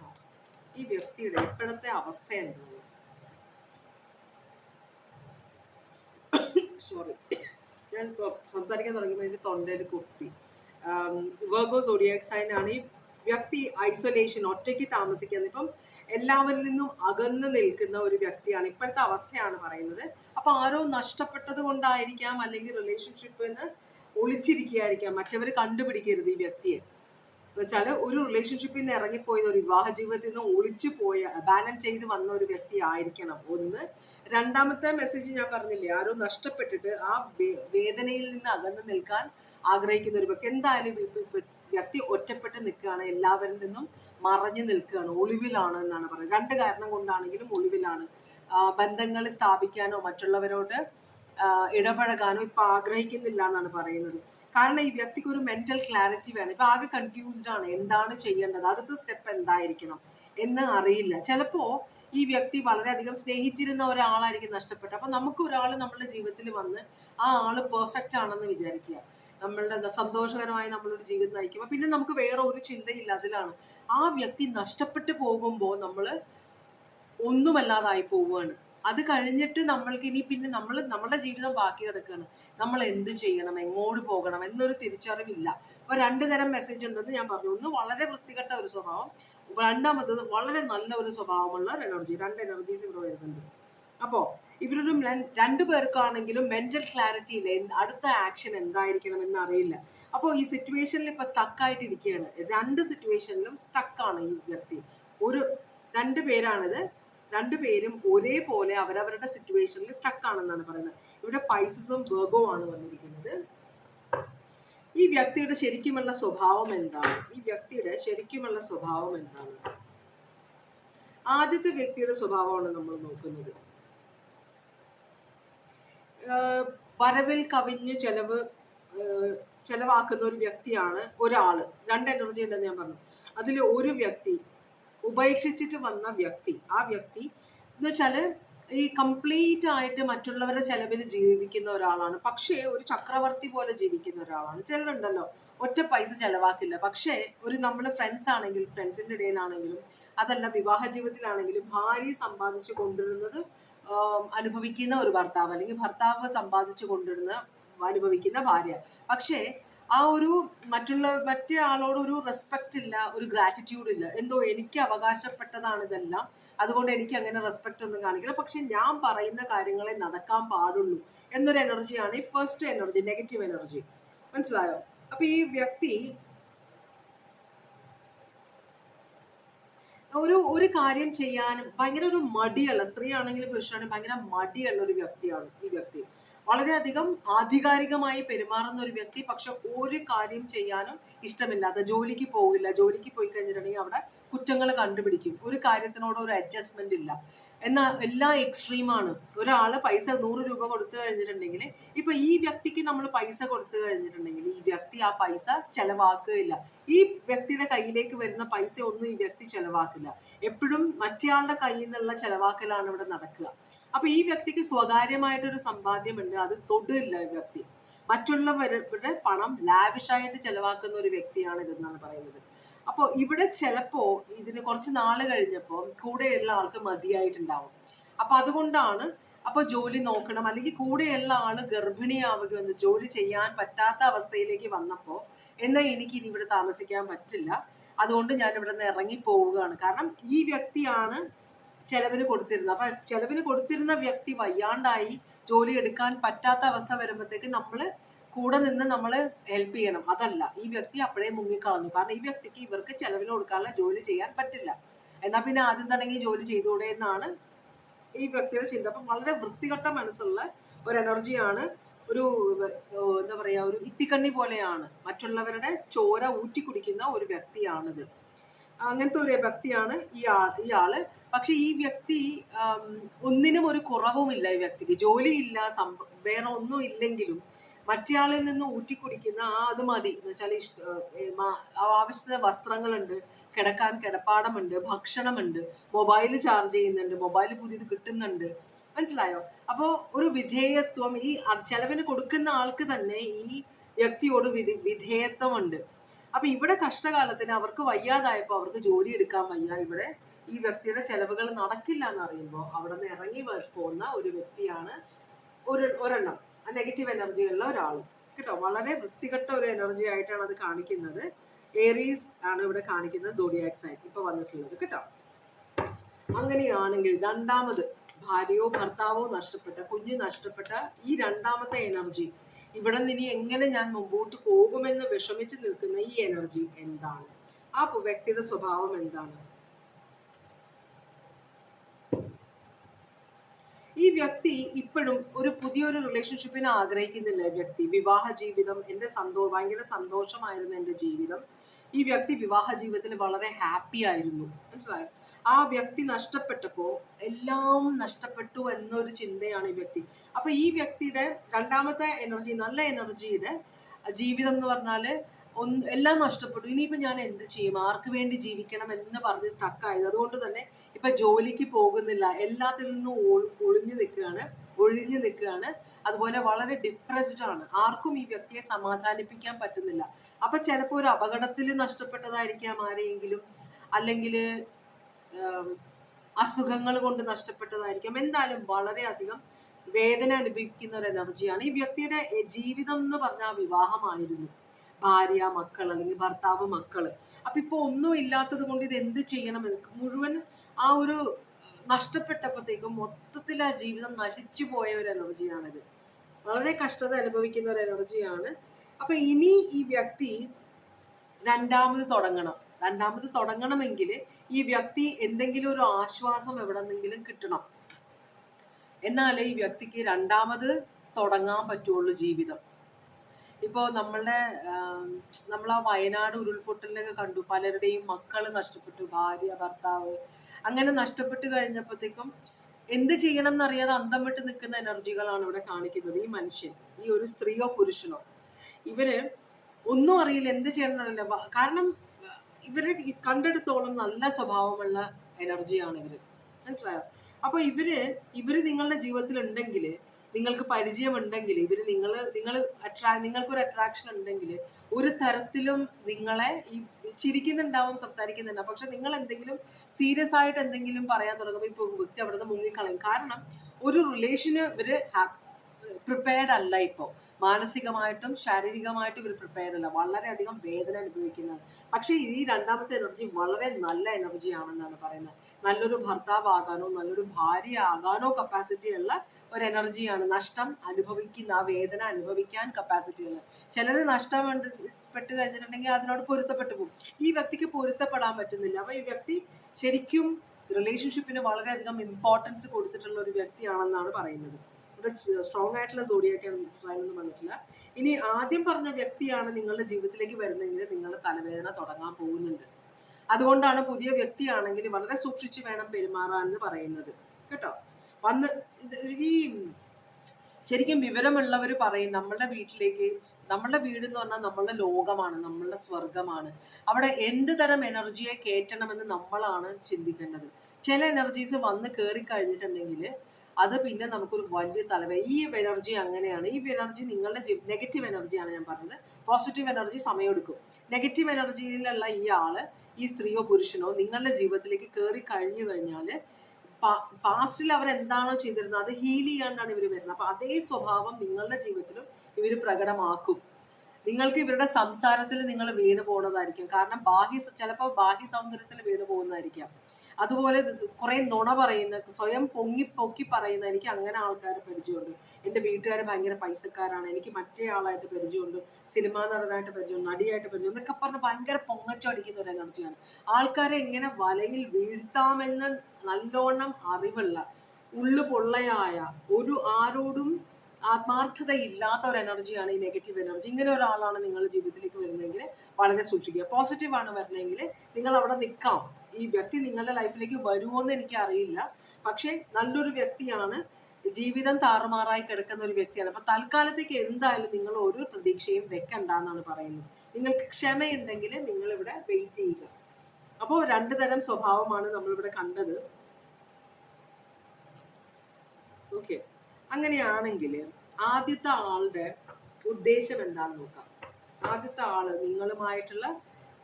ഈ വ്യക്തിയുടെ ഇപ്പോഴത്തെ അവസ്ഥ എന്താണ്? സോറി ഞാൻ സംസാരിക്കാൻ തുടങ്ങിയപ്പോൾ എനിക്ക് തൊണ്ടയിൽ കുത്തി. വേർഗോ സോഡിയാക് ആണ് ഈ വ്യക്തി ഐസൊലേഷൻ ഒറ്റയ്ക്ക് താമസിക്കുന്നത്. ഇപ്പം എല്ലാവരിൽ നിന്നും അകന്നു നിൽക്കുന്ന ഒരു വ്യക്തിയാണ്. ഇപ്പോഴത്തെ അവസ്ഥയാണ് പറയുന്നത്. അപ്പൊ ആരോ നഷ്ടപ്പെട്ടത് കൊണ്ടായിരിക്കാം അല്ലെങ്കിൽ റിലേഷൻഷിപ്പ് നിന്ന് ഒളിച്ചിരിക്കുകയായിരിക്കാം. മറ്റവർ കണ്ടുപിടിക്കരുത് ഈ വ്യക്തിയെ. എന്നുവെച്ചാൽ ഒരു റിലേഷൻഷിപ്പിൽ നിന്ന് ഇറങ്ങിപ്പോയത് ഒരു വിവാഹ ജീവിതത്തിൽ നിന്ന് ഒളിച്ചു പോയ ബാലൻസ് ചെയ്ത് വന്ന ഒരു വ്യക്തി ആയിരിക്കണം. ഒന്ന്. രണ്ടാമത്തെ മെസ്സേജ് ഞാൻ പറഞ്ഞില്ലേ ആരോ നഷ്ടപ്പെട്ടിട്ട് ആ വേദനയിൽ നിന്ന് അകന്ന് നിൽക്കാൻ ആഗ്രഹിക്കുന്ന ഒരു വ്യക്തി. എന്തായാലും വ്യക്തി ഒറ്റപ്പെട്ട് നിൽക്കുകയാണ്. എല്ലാവരിൽ നിന്നും മറഞ്ഞു നിൽക്കുകയാണ്. ഒളിവിലാണ് എന്നാണ് പറയുന്നത്. രണ്ട് കാരണം കൊണ്ടാണെങ്കിലും ഒളിവിലാണ്. ബന്ധങ്ങൾ സ്ഥാപിക്കാനോ മറ്റുള്ളവരോട് ഇടപഴകാനോ ഇപ്പൊ ആഗ്രഹിക്കുന്നില്ല എന്നാണ് പറയുന്നത്. കാരണം ഈ വ്യക്തിക്ക് ഒരു മെന്റൽ ക്ലാരിറ്റി വേണം. ഇപ്പൊ ആകെ കൺഫ്യൂസ്ഡ് ആണ്. എന്താണ് ചെയ്യേണ്ടത്? അടുത്ത സ്റ്റെപ്പ് എന്തായിരിക്കണം എന്ന് അറിയില്ല. ചിലപ്പോ ഈ വ്യക്തി വളരെയധികം സ്നേഹിച്ചിരുന്ന ഒരാളായിരിക്കും നഷ്ടപ്പെട്ടത്. അപ്പൊ നമുക്ക് ഒരാൾ നമ്മുടെ ജീവിതത്തിൽ വന്ന് ആ ആൾ പെർഫെക്റ്റ് ആണെന്ന് വിചാരിക്കുക. നമ്മളുടെ സന്തോഷകരമായി നമ്മളൊരു ജീവിതം നയിക്കുമ്പോൾ പിന്നെ നമുക്ക് വേറെ ഒരു ചിന്തയില്ല. അതിലാണ് ആ വ്യക്തി നഷ്ടപ്പെട്ടു പോകുമ്പോൾ നമ്മൾ ഒന്നുമല്ലാതായി പോവുകയാണ്. അത് കഴിഞ്ഞിട്ട് നമ്മൾക്ക് ഇനി പിന്നെ നമ്മൾ നമ്മുടെ ജീവിതം ബാക്കി കിടക്കുകയാണ് നമ്മൾ എന്ത് ചെയ്യണം? എങ്ങോട്ട് പോകണം? എന്നൊരു തിരിച്ചറിവില്ല. അപ്പൊ രണ്ടു തരം മെസ്സേജ് ഉണ്ടെന്ന് ഞാൻ പറഞ്ഞു. ഒന്ന് വളരെ വൃത്തികെട്ട ഒരു സ്വഭാവം. രണ്ടാമത്തത് വളരെ നല്ല ഒരു സ്വഭാവമുള്ള ഒരു എനർജി രണ്ട് എനർജീസ് ഇവിടെ വരുന്നുണ്ട്. അപ്പോ ഇവരൊരു രണ്ടു പേർക്കാണെങ്കിലും മെന്റൽ ക്ലാരിറ്റി ഇല്ല അടുത്ത ആക്ഷൻ എന്തായിരിക്കണം എന്ന് അറിയില്ല അപ്പോൾ ഈ സിറ്റുവേഷനിൽ ഇപ്പൊ സ്റ്റക്കായിട്ട് ഇരിക്കുകയാണ് രണ്ട് സിറ്റുവേഷനിലും സ്റ്റക്കാണ് ഈ വ്യക്തി. ഒരു രണ്ട് പേരാണിത്. രണ്ടുപേരും ഒരേപോലെ അവരവരുടെ സിറ്റുവേഷനിൽ സ്റ്റക്ക് ആണെന്നാണ് പറയുന്നത്. ഇവിടെ പൈസസും ബേഗോ ആണ് വന്നിരിക്കുന്നത്. ഈ വ്യക്തിയുടെ ശരിക്കുമുള്ള സ്വഭാവം എന്താണ്? ഈ വ്യക്തിയുടെ ശരിക്കുമുള്ള സ്വഭാവം എന്താണ്? ആദ്യത്തെ വ്യക്തിയുടെ സ്വഭാവമാണ് നമ്മൾ നോക്കുന്നത്. വരവിൽ കവിഞ്ഞ് ചെലവ് ചെലവാക്കുന്ന ഒരു വ്യക്തിയാണ് ഒരാൾ. രണ്ട് എനർജി ഉണ്ടെന്ന് ഞാൻ പറഞ്ഞു. അതിൽ ഒരു വ്യക്തി ഉപേക്ഷിച്ചിട്ട് വന്ന വ്യക്തി. ആ വ്യക്തി എന്ന് വെച്ചാൽ ഈ കംപ്ലീറ്റ് ആയിട്ട് മറ്റുള്ളവരുടെ ചെലവിൽ ജീവിക്കുന്ന ഒരാളാണ്. പക്ഷേ ഒരു ചക്രവർത്തി പോലെ ജീവിക്കുന്ന ഒരാളാണ്. ചിലരുണ്ടല്ലോ ഒറ്റ പൈസ ചെലവാക്കില്ല. പക്ഷേ ഒരു നമ്മൾ ഫ്രണ്ട്സ് ആണെങ്കിൽ ഫ്രണ്ട്സിന്റെ ഇടയിലാണെങ്കിലും അതല്ല വിവാഹ ജീവിതത്തിലാണെങ്കിലും ഭാര്യ സമ്പാദിച്ചു കൊണ്ടിരുന്നത് അനുഭവിക്കുന്ന ഒരു ഭർത്താവ് അല്ലെങ്കിൽ ഭർത്താവ് സമ്പാദിച്ചു കൊണ്ടുവരുന്ന അനുഭവിക്കുന്ന ഭാര്യ. പക്ഷേ ആ ഒരു മറ്റുള്ള മറ്റേ ആളോട് ഒരു റെസ്പെക്റ്റ് ഇല്ല ഒരു ഗ്രാറ്റിറ്റ്യൂഡ് ഇല്ല. എന്തോ എനിക്ക് അവകാശപ്പെട്ടതാണ് ഇതെല്ലാം. അതുകൊണ്ട് എനിക്ക് അങ്ങനെ റെസ്പെക്റ്റ് ഒന്നും കാണിക്കില്ല. പക്ഷെ ഞാൻ പറയുന്ന കാര്യങ്ങളെ നടക്കാൻ പാടുള്ളൂ എന്നൊരു എനർജിയാണ് ഈ ഫസ്റ്റ് എനർജി നെഗറ്റീവ് എനർജി മനസ്സിലായോ? അപ്പൊ ഈ വ്യക്തി ഒരു ഒരു കാര്യം ചെയ്യാനും ഭയങ്കര ഒരു മടിയുള്ള സ്ത്രീ ആണെങ്കിലും പുരുഷനാണെങ്കിലും ഭയങ്കര മടിയുള്ള ഒരു വ്യക്തിയാണ് ഈ വ്യക്തി. വളരെയധികം ആധികാരികമായി പെരുമാറുന്ന ഒരു വ്യക്തി പക്ഷെ ഒരു കാര്യം ചെയ്യാനും ഇഷ്ടമില്ലാത്ത ജോലിക്ക് പോകില്ല ജോലിക്ക് പോയി കഴിഞ്ഞിട്ടുണ്ടെങ്കിൽ അവിടെ കുറ്റങ്ങൾ കണ്ടുപിടിക്കും. ഒരു കാര്യത്തിനോട് ഒരു അഡ്ജസ്റ്റ്മെന്റ് ഇല്ല. എന്നാൽ എല്ലാ എക്സ്ട്രീമാണ് ഒരാൾ പൈസ നൂറ് രൂപ കൊടുത്തു കഴിഞ്ഞിട്ടുണ്ടെങ്കിൽ ഇപ്പൊ ഈ വ്യക്തിക്ക് നമ്മൾ പൈസ കൊടുത്തു കഴിഞ്ഞിട്ടുണ്ടെങ്കിൽ ഈ വ്യക്തി ആ പൈസ ചെലവാക്കുകയില്ല. ഈ വ്യക്തിയുടെ കയ്യിലേക്ക് വരുന്ന പൈസ ഒന്നും ഈ വ്യക്തി ചെലവാക്കില്ല. എപ്പോഴും മറ്റേയാളുടെ കയ്യിൽ നിന്നുള്ള ചെലവാക്കലാണ് ഇവിടെ നടക്കുക. അപ്പൊ ഈ വ്യക്തിക്ക് സ്വകാര്യമായിട്ടൊരു സമ്പാദ്യമുണ്ട് അത് തൊടില്ല ഈ വ്യക്തി. മറ്റുള്ളവരുടെ പണം ലാവിഷായിട്ട് ചെലവാക്കുന്ന ഒരു വ്യക്തിയാണ് ഇതെന്നാണ് പറയുന്നത്. അപ്പോൾ ഇവിടെ ചിലപ്പോ ഇതിന് കുറച്ച് നാൾ കഴിഞ്ഞപ്പോൾ കൂടെയുള്ള ആൾക്ക് മതിയായിട്ടുണ്ടാവും. അപ്പൊ അതുകൊണ്ടാണ് അപ്പൊ ജോലി നോക്കണം അല്ലെങ്കിൽ കൂടെയുള്ള ആൾ ഗർഭിണിയാവുകയോ ജോലി ചെയ്യാൻ പറ്റാത്ത അവസ്ഥയിലേക്ക് വന്നപ്പോ എന്നാ എനിക്ക് ഇനി ഇവിടെ താമസിക്കാൻ പറ്റില്ല. അതുകൊണ്ട് ഞാൻ ഇവിടെ നിന്ന് ഇറങ്ങി പോവുകയാണ്. കാരണം ഈ വ്യക്തിയാണ് ചെലവിന് കൊടുത്തിരുന്നത്. അപ്പൊ ചെലവിന് കൊടുത്തിരുന്ന വ്യക്തി വയ്യാണ്ടായി ജോലി എടുക്കാൻ പറ്റാത്ത അവസ്ഥ വരുമ്പോഴത്തേക്ക് നമ്മൾ കൂടെ നിന്ന് നമ്മൾ ഹെൽപ്പ് ചെയ്യണം. അതല്ല ഈ വ്യക്തി അപ്പോഴേ മുങ്ങിക്കളഞ്ഞു. കാരണം ഈ വ്യക്തിക്ക് ഇവർക്ക് ചെലവിന് കൊടുക്കാനുള്ള ജോലി ചെയ്യാൻ പറ്റില്ല. എന്നാ പിന്നെ ആദ്യം തുടങ്ങി ജോലി ചെയ്തുകൂടെ എന്നാണ് ഈ വ്യക്തിയുടെ ചിന്ത. അപ്പം വളരെ വൃത്തികെട്ട മനസ്സുള്ള ഒരു എനർജിയാണ് ഒരു എന്താ പറയാ ഒരു ഇത്തിക്കണ്ണി പോലെയാണ്. മറ്റുള്ളവരുടെ ചോര ഊറ്റി കുടിക്കുന്ന ഒരു വ്യക്തിയാണിത്. അങ്ങനത്തെ ഒരു വ്യക്തിയാണ് ഈ ആൾ ആൾ. പക്ഷെ ഈ വ്യക്തി ഒന്നിനും ഒരു കുറവുമില്ല ഈ വ്യക്തിക്ക്. ജോലിയില്ല സംഭ വേറെ ഒന്നും ഇല്ലെങ്കിലും മറ്റേയാളിൽ നിന്ന് ഊറ്റിക്കുടിക്കുന്ന ആ അത് മതി. എന്ന് വെച്ചാൽ ഇഷ്ട ആവശ്യത്തിന് വസ്ത്രങ്ങളുണ്ട് കിടക്കാൻ കിടപ്പാടമുണ്ട് ഭക്ഷണമുണ്ട് മൊബൈൽ ചാർജ് ചെയ്യുന്നുണ്ട് മൊബൈൽ പുതിയത് കിട്ടുന്നുണ്ട്. മനസ്സിലായോ? അപ്പോൾ ഒരു വിധേയത്വം ഈ ചെലവിന് കൊടുക്കുന്ന ആൾക്ക് തന്നെ ഈ വ്യക്തിയോട് വിധേയത്വമുണ്ട്. അപ്പൊ ഇവിടെ കഷ്ടകാലത്തിന് അവർക്ക് വയ്യാതായപ്പോ അവർക്ക് ജോലി എടുക്കാൻ വയ്യ. ഇവിടെ ഈ വ്യക്തിയുടെ ചെലവുകൾ നടക്കില്ല എന്ന് അറിയുമ്പോൾ അവിടെ നിന്ന് ഇറങ്ങി പോകുന്ന ഒരു വ്യക്തിയാണ് ഒരു ഒരെണ്ണം. നെഗറ്റീവ് എനർജിയുള്ള ഒരാൾ കേട്ടോ? വളരെ വൃത്തികെട്ട ഒരു എനർജി ആയിട്ടാണ് അത് കാണിക്കുന്നത്. ഏറീസ് ആണ് ഇവിടെ കാണിക്കുന്നത് സോഡിയാക് സൈൻ ഇപ്പൊ വന്നിട്ടുള്ളത്. കേട്ടോ? അങ്ങനെയാണെങ്കിൽ രണ്ടാമത് ഭാര്യയോ ഭർത്താവോ നഷ്ടപ്പെട്ട കുഞ്ഞ് നഷ്ടപ്പെട്ട ഈ രണ്ടാമത്തെ എനർജി ഇവിടെ നിന്ന് എങ്ങനെ ഞാൻ മുമ്പോട്ട് പോകുമെന്ന് വിഷമിച്ച് നിൽക്കുന്ന ഈ എനർജി എന്താണ്? ആ വ്യക്തിയുടെ സ്വഭാവം എന്താണ്? ഈ വ്യക്തി ഇപ്പോഴും ഒരു പുതിയൊരു റിലേഷൻഷിപ്പിനെ ആഗ്രഹിക്കുന്നില്ല. വ്യക്തി വിവാഹ ജീവിതം എന്റെ സന്തോ ഭയങ്കര സന്തോഷമായിരുന്നു എന്റെ ജീവിതം. ഈ വ്യക്തി വിവാഹ ജീവിതത്തിൽ വളരെ ഹാപ്പി ആയിരുന്നു. മനസ്സിലായോ? ആ വ്യക്തി നഷ്ടപ്പെട്ടപ്പോ എല്ലാം നഷ്ടപ്പെട്ടു എന്നൊരു ചിന്തയാണ് ഈ വ്യക്തി. അപ്പൊ ഈ വ്യക്തിയുടെ രണ്ടാമത്തെ എനർജി നല്ല എനർജിയുടെ ജീവിതം എന്ന് പറഞ്ഞാൽ ഒന്ന് എല്ലാം നഷ്ടപ്പെട്ടു. ഇനിയിപ്പോ ഞാൻ എന്ത് ചെയ്യും? ആർക്ക് വേണ്ടി ജീവിക്കണം എന്ന് പറഞ്ഞ് സ്റ്റക്കായത് അതുകൊണ്ട് തന്നെ ഇപ്പൊ ജോലിക്ക് പോകുന്നില്ല. എല്ലാത്തിൽ നിന്നും ഒളിഞ്ഞു നിൽക്കുകയാണ് ഒഴിഞ്ഞു നിൽക്കുകയാണ്. അതുപോലെ വളരെ ഡിപ്രസ്ഡ് ആണ്. ആർക്കും ഈ വ്യക്തിയെ സമാധാനിപ്പിക്കാൻ പറ്റുന്നില്ല. അപ്പൊ ചിലപ്പോൾ ഒരു അപകടത്തിൽ നഷ്ടപ്പെട്ടതായിരിക്കാം ആരെയെങ്കിലും. അല്ലെങ്കിൽ അസുഖങ്ങൾ കൊണ്ട് നഷ്ടപ്പെട്ടതായിരിക്കാം. എന്തായാലും വളരെയധികം വേദന അനുഭവിക്കുന്ന ഒരു എനർജിയാണ് ഈ വ്യക്തിയുടെ ജീവിതം എന്ന് പറഞ്ഞാൽ വിവാഹമായിരുന്നു. ഭാര്യ മക്കൾ അല്ലെങ്കിൽ ഭർത്താവ് മക്കൾ അപ്പൊ ഇപ്പൊ ഒന്നും ഇല്ലാത്തത് കൊണ്ട് ഇത് എന്ത് ചെയ്യണം മുഴുവൻ ആ ഒരു നഷ്ടപ്പെട്ടപ്പോഴത്തേക്കും മൊത്തത്തിൽ ആ ജീവിതം നശിച്ചു പോയ ഒരു എനർജിയാണിത് വളരെ കഷ്ടത അനുഭവിക്കുന്ന ഒരു എനർജിയാണ് അപ്പൊ ഇനി ഈ വ്യക്തി രണ്ടാമത് തുടങ്ങണം. രണ്ടാമത് തുടങ്ങണമെങ്കിൽ ഈ വ്യക്തി എന്തെങ്കിലും ഒരു ആശ്വാസം എവിടെ നിന്നെങ്കിലും കിട്ടണം. എന്നാലേ ഈ വ്യക്തിക്ക് രണ്ടാമത് തുടങ്ങാൻ പറ്റുള്ളൂ ജീവിതം. ഇപ്പോ നമ്മളുടെ നമ്മൾ ആ വയനാട് ഉരുൾപൊട്ടലൊക്കെ കണ്ടു. പലരുടെയും മക്കൾ നഷ്ടപ്പെട്ടു. ഭാര്യ ഭർത്താവ് അങ്ങനെ നഷ്ടപ്പെട്ടു കഴിഞ്ഞപ്പോഴത്തേക്കും എന്ത് ചെയ്യണം എന്നറിയാതെ അന്തം വിട്ട് നിൽക്കുന്ന എനർജികളാണ് ഇവിടെ കാണിക്കുന്നത്. ഈ മനുഷ്യൻ ഈ ഒരു സ്ത്രീയോ പുരുഷനോ. ഇവർ ഒന്നും അറിയില്ല എന്ത് ചെയ്യണം എന്നറിയില്ല കാരണം ഇവരെ കണ്ടെടുത്തോളം നല്ല സ്വഭാവമുള്ള എനർജിയാണ് ഇവർ. മനസ്സിലായോ? അപ്പൊ ഇവർ ഇവർ നിങ്ങളുടെ ജീവിതത്തിൽ ഉണ്ടെങ്കിൽ നിങ്ങൾക്ക് പരിചയമുണ്ടെങ്കിൽ ഇവർ നിങ്ങൾ നിങ്ങൾ അട്രാ നിങ്ങൾക്കൊരു അട്രാക്ഷൻ ഉണ്ടെങ്കിൽ ഒരു തരത്തിലും നിങ്ങളെ ഈ ചിരിക്കുന്നുണ്ടാവും സംസാരിക്കുന്നുണ്ടാവും. പക്ഷെ നിങ്ങൾ എന്തെങ്കിലും സീരിയസ് ആയിട്ട് എന്തെങ്കിലും പറയാൻ തുടങ്ങുമ്പോൾ ഇപ്പൊ വ്യക്തി അവിടെ നിന്ന് മുങ്ങിക്കളയും കാരണം ഒരു റിലേഷന് ഇവർ പ്രിപ്പയർഡ് അല്ല ഇപ്പോൾ മാനസികമായിട്ടും ശാരീരികമായിട്ടും ഇവർ പ്രിപ്പയർ അല്ല വളരെയധികം വേദന അനുഭവിക്കുന്നത്. പക്ഷേ ഈ രണ്ടാമത്തെ എനർജി വളരെ നല്ല എനർജി ആണെന്നാണ് പറയുന്നത്. നല്ലൊരു ഭർത്താവാകാനോ നല്ലൊരു ഭാര്യ ആകാനോ കപ്പാസിറ്റി ഉള്ള ഒരു എനർജിയാണ് നഷ്ടം അനുഭവിക്കുന്ന ആ വേദന അനുഭവിക്കാൻ കപ്പാസിറ്റി ഉള്ള ചിലർ നഷ്ടം പെട്ട് കഴിഞ്ഞിട്ടുണ്ടെങ്കിൽ അതിനോട് പൊരുത്തപ്പെട്ടു പോകും. ഈ വ്യക്തിക്ക് പൊരുത്തപ്പെടാൻ പറ്റുന്നില്ല. അപ്പൊ ഈ വ്യക്തി ശരിക്കും റിലേഷൻഷിപ്പിന് വളരെയധികം ഇമ്പോർട്ടൻസ് കൊടുത്തിട്ടുള്ള ഒരു വ്യക്തിയാണെന്നാണ് പറയുന്നത്. ഇവിടെ സ്ട്രോങ് ആയിട്ടുള്ള സോഡിയൊക്കെ ഒന്നും വന്നിട്ടില്ല ഇനി ആദ്യം പറഞ്ഞ വ്യക്തിയാണ് നിങ്ങളുടെ ജീവിതത്തിലേക്ക് വരുന്നതെങ്കിൽ നിങ്ങൾ തലവേദന തുടങ്ങാൻ പോകുന്നുണ്ട്. അതുകൊണ്ടാണ് പുതിയ വ്യക്തിയാണെങ്കിൽ വളരെ സൂക്ഷിച്ച് വേണം പെരുമാറാൻ പറയുന്നത്. കേട്ടോ? വന്ന് ഈ ശരിക്കും വിവരമുള്ളവർ പറയും നമ്മളുടെ വീട്ടിലേക്ക് നമ്മളുടെ വീട് എന്ന് പറഞ്ഞാൽ നമ്മളുടെ ലോകമാണ് നമ്മളുടെ സ്വർഗമാണ് അവിടെ എന്ത് തരം എനർജിയെ കയറ്റണമെന്ന് നമ്മളാണ് ചിന്തിക്കേണ്ടത്. ചില എനർജീസ് വന്ന് കയറി കഴിഞ്ഞിട്ടുണ്ടെങ്കിൽ അത് പിന്നെ നമുക്കൊരു വലിയ തലവേ ഈ എനർജി അങ്ങനെയാണ്. ഈ എനർജി നിങ്ങളുടെ നെഗറ്റീവ് എനർജിയാണ് ഞാൻ പറഞ്ഞത്. പോസിറ്റീവ് എനർജി സമയമെടുക്കും. നെഗറ്റീവ് എനർജിയിലുള്ള ഈ ആൾ ഈ സ്ത്രീയോ പുരുഷനോ നിങ്ങളുടെ ജീവിതത്തിലേക്ക് കയറി കഴിഞ്ഞു കഴിഞ്ഞാൽ പാസ്റ്റിൽ അവർ എന്താണോ ചെയ്തിരുന്നത് അത് ഹീൽ ചെയ്യാണ്ടാണ് ഇവർ വരുന്നത്. അപ്പൊ അതേ സ്വഭാവം നിങ്ങളുടെ ജീവിതത്തിലും ഇവർ പ്രകടമാക്കും. നിങ്ങൾക്ക് ഇവരുടെ സംസാരത്തിൽ നിങ്ങൾ വീണ് പോകുന്നതായിരിക്കും കാരണം ബാഹ്യ ചിലപ്പോൾ ബാഹ്യ സൗന്ദര്യത്തിൽ വീണ് പോകുന്നതായിരിക്കാം അതുപോലെ കുറെ നുണ പറയുന്ന സ്വയം പൊങ്ങി പൊക്കി പറയുന്ന എനിക്ക് അങ്ങനെ ആൾക്കാരെ പരിചയമുണ്ട്. എന്റെ വീട്ടുകാർ ഭയങ്കര പൈസക്കാരാണ്. എനിക്ക് മറ്റേ ആളായിട്ട് പരിചയമുണ്ട്. സിനിമാ നടനായിട്ട് പരിചയമുണ്ട്. നടിയായിട്ട് പരിചയം എന്നൊക്കെ പറഞ്ഞ് ഭയങ്കര പൊങ്ങച്ചടിക്കുന്ന ഒരു എനർജിയാണ്. ആൾക്കാരെ എങ്ങനെ വലയിൽ വീഴ്ത്താമെന്ന് നല്ലോണം അറിവുള്ള ഉള്ളു പൊള്ളയായ ഒരു ആരോടും ആത്മാർത്ഥത ഇല്ലാത്ത ഒരു എനർജിയാണ് ഈ നെഗറ്റീവ് എനർജി. ഇങ്ങനെ ഒരാളാണ് നിങ്ങളുടെ ജീവിതത്തിലേക്ക് വരുന്നതെങ്കിൽ വളരെ സൂക്ഷിക്കുക. പോസിറ്റീവ് ആണ് വരുന്നതെങ്കിൽ നിങ്ങൾ അവിടെ നിൽക്കാം. ഈ വ്യക്തി നിങ്ങളുടെ ലൈഫിലേക്ക് വരുമോ എന്ന് എനിക്ക് അറിയില്ല പക്ഷേ നല്ലൊരു വ്യക്തിയാണ്. ജീവിതം താറുമാറായി കിടക്കുന്ന ഒരു വ്യക്തിയാണ്. അപ്പൊ തൽക്കാലത്തേക്ക് എന്തായാലും നിങ്ങൾ ഒരു പ്രതീക്ഷയും വെക്കണ്ട എന്നാണ് പറയുന്നത്. നിങ്ങൾക്ക് ക്ഷമയുണ്ടെങ്കിൽ നിങ്ങൾ ഇവിടെ വെയിറ്റ് ചെയ്യുക. അപ്പോൾ രണ്ടു തരം സ്വഭാവമാണ് നമ്മളിവിടെ കണ്ടത്. ഓക്കെ അങ്ങനെയാണെങ്കിൽ ആദ്യത്തെ ആളുടെ ഉദ്ദേശം എന്താണെന്ന് നോക്കാം. ആദ്യത്തെ ആൾ നിങ്ങളുമായിട്ടുള്ള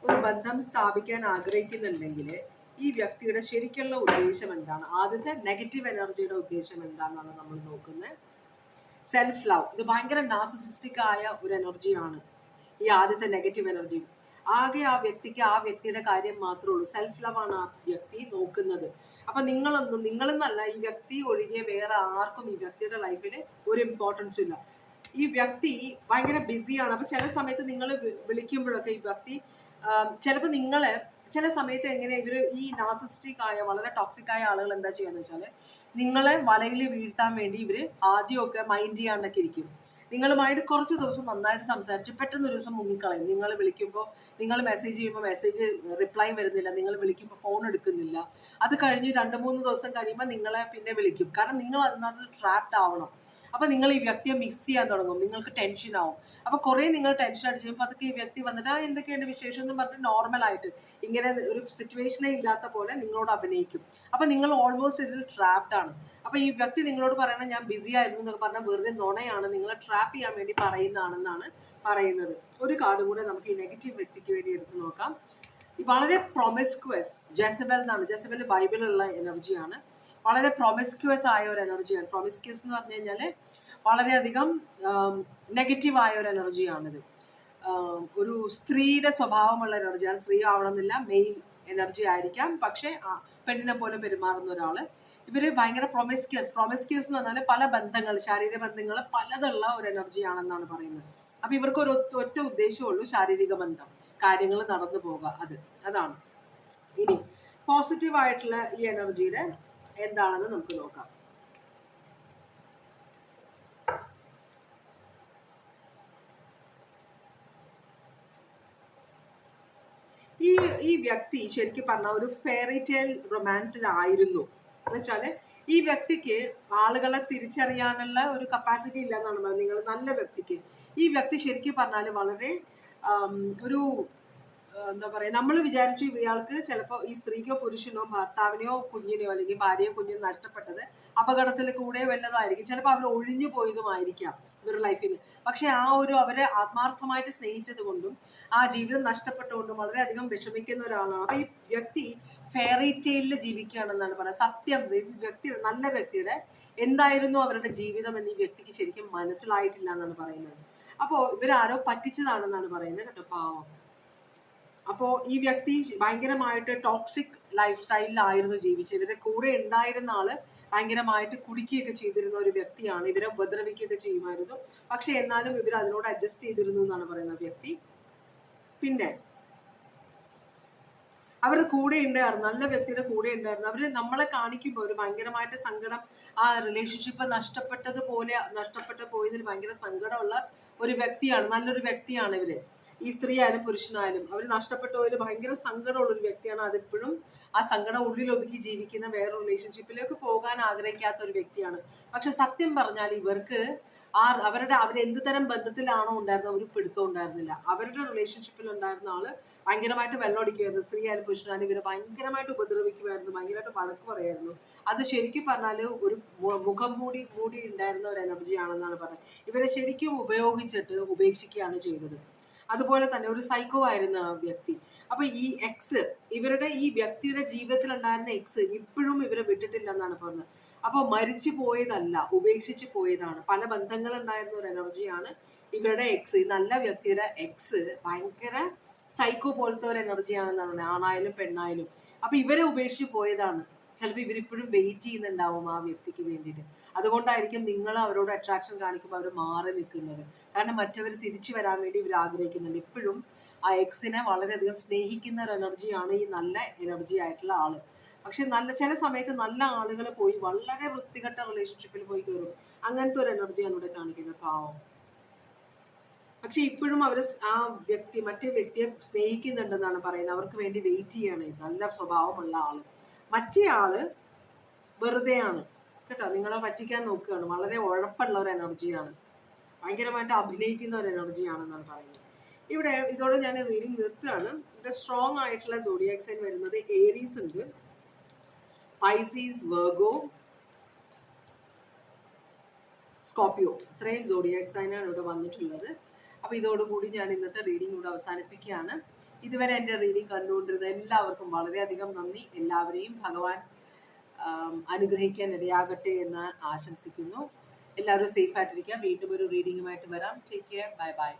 ഒരു ബന്ധം സ്ഥാപിക്കാൻ ആഗ്രഹിക്കുന്നുണ്ടെങ്കിൽ ഈ വ്യക്തിയുടെ ശരിക്കുള്ള ഉദ്ദേശം എന്താണ്? ആദ്യത്തെ നെഗറ്റീവ് എനർജിയുടെ ഉദ്ദേശം എന്താണെന്നാണ് നമ്മൾ നോക്കുന്നത്. സെൽഫ് ലവ് ഇത് ഭയങ്കര നാർസിസിസ്റ്റിക് ആയ ഒരു എനർജിയാണ് ഈ ആദ്യത്തെ നെഗറ്റീവ് എനർജി ആകെ ആ വ്യക്തിക്ക് ആ വ്യക്തിയുടെ കാര്യം മാത്രമേ ഉള്ളൂ. സെൽഫ് ലവ് ആണ് ആ വ്യക്തി നോക്കുന്നത്. അപ്പൊ നിങ്ങളൊന്നും നിങ്ങളെന്നല്ല ഈ വ്യക്തി ഒഴികെ വേറെ ആർക്കും ഈ വ്യക്തിയുടെ ലൈഫിൽ ഒരു ഇമ്പോർട്ടൻസും ഇല്ല. ഈ വ്യക്തി ഭയങ്കര ബിസിയാണ് അപ്പൊ ചില സമയത്ത് നിങ്ങൾ വിളിക്കുമ്പോഴൊക്കെ ഈ വ്യക്തി ചിലപ്പോൾ നിങ്ങളെ ചില സമയത്ത് എങ്ങനെ ഇവർ ഈ നാസിസ്റ്റിക് ആയ വളരെ ടോക്സിക് ആയ ആളുകൾ എന്താ ചെയ്യാന്ന് വെച്ചാൽ നിങ്ങളെ വലയിൽ വീഴ്ത്താൻ വേണ്ടി ഇവർ ആദ്യമൊക്കെ മൈൻഡ് ചെയ്യാണ്ടൊക്കെ ഇരിക്കും. നിങ്ങളുമായിട്ട് കുറച്ച് ദിവസം നന്നായിട്ട് സംസാരിച്ച് പെട്ടെന്ന് ഒരു ദിവസം മുങ്ങിക്കളയും. നിങ്ങൾ വിളിക്കുമ്പോൾ നിങ്ങൾ മെസ്സേജ് ചെയ്യുമ്പോൾ മെസ്സേജ് റിപ്ലൈ വരുന്നില്ല. നിങ്ങൾ വിളിക്കുമ്പോൾ ഫോൺ എടുക്കുന്നില്ല. അത് കഴിഞ്ഞ് രണ്ട് മൂന്ന് ദിവസം കഴിയുമ്പോൾ നിങ്ങളെ പിന്നെ വിളിക്കും. കാരണം നിങ്ങൾ അതിനകത്ത് ട്രാപ്ഡ് ആവണം. അപ്പൊ നിങ്ങൾ ഈ വ്യക്തിയെ മിക്സ് ചെയ്യാൻ തുടങ്ങും. നിങ്ങൾക്ക് ടെൻഷൻ ആവും. അപ്പൊ കുറെ നിങ്ങൾ ടെൻഷൻ അടിച്ച് കഴിയുമ്പോൾ അതൊക്കെ ഈ വ്യക്തി വന്നിട്ട് "ആ, എന്തൊക്കെയുണ്ട് വിശേഷം? എന്ന് പറഞ്ഞ് നോർമൽ ആയിട്ട് ഇങ്ങനെ ഒരു സിറ്റുവേഷനെ ഇല്ലാത്ത പോലെ നിങ്ങളോട് അഭിനയിക്കും. അപ്പൊ നിങ്ങൾ ഓൾമോസ്റ്റ് ഇതിൽ ട്രാപ്ഡ് ആണ്. അപ്പൊ ഈ വ്യക്തി നിങ്ങളോട് പറയണം ഞാൻ ബിസി ആയിരുന്നു എന്നൊക്കെ പറഞ്ഞാൽ വെറുതെ നുണയാണ്. നിങ്ങളെ ട്രാപ്പ് ചെയ്യാൻ വേണ്ടി പറയുന്നതാണെന്നാണ് പറയുന്നത്. ഒരു കാർഡ് കൂടെ നമുക്ക് ഈ നെഗറ്റീവ് വ്യക്തിക്ക് വേണ്ടി എടുത്തു നോക്കാം. വളരെ പ്രൊമിസ്ക്വസ് ജെസബൽ എന്നാണ്. ജെസബൽ ബൈബിളിലുള്ള എനർജിയാണ് വളരെ പ്രൊമിസ്ക്യൂസ് ആയ ഒരു എനർജിയാണ് പ്രൊമിസ്ക്യൂസ് എന്ന് പറഞ്ഞു കഴിഞ്ഞാൽ വളരെയധികം നെഗറ്റീവ് ആയ ഒരു എനർജിയാണിത് ഒരു സ്ത്രീയുടെ സ്വഭാവമുള്ള എനർജിയാണ് സ്ത്രീ ആവണമെന്നില്ല മെയിൽ എനർജി ആയിരിക്കാം. പക്ഷേ പെണ്ണിനെ പോലെ പെരുമാറുന്ന ഒരാൾ ഇവർ ഭയങ്കര പ്രൊമിസ്ക്യൂസ് പ്രൊമിസ്ക്യൂസ് എന്ന് പറഞ്ഞാൽ പല ബന്ധങ്ങൾ ശാരീരിക ബന്ധങ്ങൾ പലതുള്ള ഒരു എനർജിയാണെന്നാണ് പറയുന്നത്. അപ്പൊ ഇവർക്ക് ഒരു ഒറ്റ ഉദ്ദേശമുള്ളൂ ശാരീരിക ബന്ധം. കാര്യങ്ങൾ നടന്നു പോകുക അത് അതാണ്. ഇനി പോസിറ്റീവ് ആയിട്ടുള്ള ഈ എനർജിയുടെ എന്താണെന്ന് നമുക്ക് നോക്കാം. ഈ ഈ വ്യക്തി ശരിക്കും പറഞ്ഞ ഒരു ഫെയറി ടെയിൽ റൊമാൻസിലായിരുന്നു എന്നുവെച്ചാൽ ഈ വ്യക്തിക്ക് ആളുകളെ തിരിച്ചറിയാനുള്ള ഒരു കപ്പാസിറ്റി ഇല്ല എന്നാണ് പറയുന്നത് നിങ്ങൾ നല്ല വ്യക്തിക്ക്. ഈ വ്യക്തി ശരിക്കും പറഞ്ഞാൽ വളരെ ഒരു എന്താ പറയാ നമ്മൾ വിചാരിച്ചു ഇയാൾക്ക് ചിലപ്പോ ഈ സ്ത്രീക്കോ പുരുഷനോ ഭർത്താവിനെയോ കുഞ്ഞിനെയോ അല്ലെങ്കിൽ ഭാര്യയോ കുഞ്ഞിനോ നഷ്ടപ്പെട്ടത് അപകടത്തിൽ കൂടെ വല്ലതായിരിക്കും ചിലപ്പോൾ അവർ ഒഴിഞ്ഞു പോയതുമായിരിക്കാം ഇവരുടെ ലൈഫിൽ പക്ഷെ ആ ഒരു അവരെ ആത്മാർത്ഥമായിട്ട് സ്നേഹിച്ചത് കൊണ്ടും ആ ജീവിതം നഷ്ടപ്പെട്ടുകൊണ്ടും വളരെയധികം വിഷമിക്കുന്ന ഒരാളാണ്. അപ്പൊ ഈ വ്യക്തി ഫെയറി ടെയിലിൽ ജീവിക്കുകയാണെന്നാണ് പറയുന്നത്. സത്യം വ്യക്തി നല്ല വ്യക്തിയുടെ എന്തായിരുന്നു അവരുടെ ജീവിതം എന്ന് ഈ വ്യക്തിക്ക് ശരിക്കും മനസ്സിലായിട്ടില്ല എന്നാണ് പറയുന്നത്. അപ്പോ ഇവരാരോ പറ്റിച്ചതാണെന്നാണ് പറയുന്നത് കേട്ടോ പാവം. അപ്പോ ഈ വ്യക്തി ഭയങ്കരമായിട്ട് ടോക്സിക് ലൈഫ് സ്റ്റൈലിലായിരുന്നു ജീവിച്ചത്. ഇവരുടെ കൂടെ ഉണ്ടായിരുന്ന ആൾ ഭയങ്കരമായിട്ട് കുടിക്കുകയൊക്കെ ചെയ്തിരുന്ന ഒരു വ്യക്തിയാണ്. ഇവരെ ഉപദ്രവിക്കുകയൊക്കെ ചെയ്യുമായിരുന്നു. പക്ഷെ എന്നാലും ഇവർ അതിനോട് അഡ്ജസ്റ്റ് ചെയ്തിരുന്നു എന്നാണ് പറയുന്ന വ്യക്തി. പിന്നെ അവരുടെ കൂടെ ഉണ്ടായിരുന്നു. നല്ല വ്യക്തിയുടെ കൂടെ ഉണ്ടായിരുന്നു. അവർ നമ്മളെ കാണിക്കുമ്പോൾ ഒരു ഭയങ്കരമായിട്ട് സങ്കടം ആ റിലേഷൻഷിപ്പ് നഷ്ടപ്പെട്ടതുപോലെ നഷ്ടപ്പെട്ടു പോയതിൽ ഭയങ്കര സങ്കടമുള്ള ഒരു വ്യക്തിയാണ് നല്ലൊരു വ്യക്തിയാണ് ഇവർ. ഈ സ്ത്രീ ആയാലും പുരുഷനായാലും അവർ നഷ്ടപ്പെട്ട പോയതിൽ ഭയങ്കര സങ്കടമുള്ള ഒരു വ്യക്തിയാണ് അതിപ്പോഴും. ആ സങ്കടം ഉള്ളിൽ ഒതുക്കി ജീവിക്കുന്ന വേറെ റിലേഷൻഷിപ്പിലേക്ക് പോകാൻ ആഗ്രഹിക്കാത്ത ഒരു വ്യക്തിയാണ്. പക്ഷെ സത്യം പറഞ്ഞാൽ ഇവർക്ക് ആ അവരുടെ അവരെന്ത് തരം ബന്ധത്തിലാണോ ഉണ്ടായിരുന്നത് ഒരു പിടുത്തം ഉണ്ടായിരുന്നില്ല. അവരുടെ റിലേഷൻഷിപ്പിൽ ഉണ്ടായിരുന്ന ആൾ ഭയങ്കരമായിട്ട് വെള്ളമടിക്കുമായിരുന്നു സ്ത്രീ ആയാലും പുരുഷനായാലും ഇവരെ ഭയങ്കരമായിട്ട് ഉപദ്രവിക്കുമായിരുന്നു. ഭയങ്കരമായിട്ട് വഴക്ക് പറയായിരുന്നു അത് ശരിക്കും പറഞ്ഞാൽ ഒരു മുഖം മൂടി മൂടി ഉണ്ടായിരുന്ന ഒരു എനർജി ആണെന്നാണ് പറയുന്നത് ഇവരെ ശരിക്കും ഉപയോഗിച്ചിട്ട് ഉപേക്ഷിക്കുകയാണ് ചെയ്തത്. അതുപോലെ തന്നെ ഒരു സൈക്കോ ആയിരുന്ന ആ വ്യക്തി. അപ്പൊ ഈ എക്സ് ഇവരുടെ ഈ വ്യക്തിയുടെ ജീവിതത്തിൽ ഉണ്ടായിരുന്ന എക്സ് ഇപ്പോഴും ഇവരെ വിട്ടിട്ടില്ല എന്നാണ് പറഞ്ഞത്. അപ്പൊ മരിച്ചു പോയതല്ല ഉപേക്ഷിച്ചു പോയതാണ്. പല ബന്ധങ്ങൾ ഉണ്ടായിരുന്ന ഒരു എനർജിയാണ് ഇവരുടെ എക്സ് ഈ നല്ല വ്യക്തിയുടെ എക്സ് ഭയങ്കര സൈക്കോ പോലത്തെ ഒരു എനർജിയാണെന്നാണ് ആണായാലും പെണ്ണായാലും. അപ്പൊ ഇവരെ ഉപേക്ഷിച്ച് പോയതാണ്. ചിലപ്പോൾ ഇവരിപ്പോഴും വെയിറ്റ് ചെയ്യുന്നുണ്ടാവും ആ വ്യക്തിക്ക് വേണ്ടിയിട്ട്. അതുകൊണ്ടായിരിക്കും നിങ്ങൾ അവരോട് അട്രാക്ഷൻ കാണിക്കുമ്പോൾ അവർ മാറി നിൽക്കുന്നത്. കാരണം മറ്റവർ തിരിച്ചു വരാൻ വേണ്ടി ഇവർ ആഗ്രഹിക്കുന്നുണ്ട്. ഇപ്പോഴും ആ എക്സിനെ വളരെയധികം സ്നേഹിക്കുന്ന ഒരു എനർജിയാണ് ഈ നല്ല എനർജി ആയിട്ടുള്ള ആൾ. പക്ഷെ നല്ല ചില സമയത്ത് നല്ല ആളുകൾ പോയി വളരെ വൃത്തികെട്ട റിലേഷൻഷിപ്പിൽ പോയി കയറും അങ്ങനത്തെ ഒരു എനർജിയാണ് ഇവിടെ കാണിക്കുന്നത്. പാവം. പക്ഷെ ഇപ്പോഴും അവർ ആ വ്യക്തി മറ്റേ വ്യക്തിയെ സ്നേഹിക്കുന്നുണ്ടെന്നാണ് പറയുന്നത്. അവർക്ക് വേണ്ടി വെയിറ്റ് ചെയ്യാണ്. നല്ല സ്വഭാവമുള്ള ആൾ. മറ്റേ ആൾ വെറുതെയാണ്. കേട്ടോ? നിങ്ങളെ പറ്റിക്കാൻ നോക്കുകയാണ്. വളരെ ഉഴപ്പുള്ള ഒരു എനർജിയാണ്. ഭയങ്കരമായിട്ട് അഭിനയിക്കുന്ന ഒരു എനർജിയാണെന്നാണ് പറയുന്നത്. ഇവിടെ ഇതോടെ ഞാൻ റീഡിങ് നിർത്തുകയാണ്. ഇവിടെ സ്ട്രോങ് ആയിട്ടുള്ള സോഡിയാക് സൈൻ വരുന്നത് ഏരീസ് ഉണ്ട്. പൈസീസ് വെർഗോ സ്കോപ്പിയോ ഇത്രയും സോഡിയാക് സൈനാണ് ഇവിടെ വന്നിട്ടുള്ളത്. അപ്പോൾ ഇതോടുകൂടി ഞാൻ ഇന്നത്തെ റീഡിംഗ് ഇവിടെ അവസാനിപ്പിക്കുകയാണ്. ഇതുവരെ എന്റെ റീഡിംഗ് കണ്ടുകൊണ്ടിരുന്ന എല്ലാവർക്കും വളരെയധികം നന്ദി. എല്ലാവരെയും ഭഗവാൻ അനുഗ്രഹിക്കാൻ ഇടയാകട്ടെ എന്ന് ആശംസിക്കുന്നു. എല്ലാവരും സേഫ് ആയിട്ടിരിക്കുക. വീണ്ടും ഒരു റീഡിങ്ങുമായിട്ട് വരാം. Take care bye bye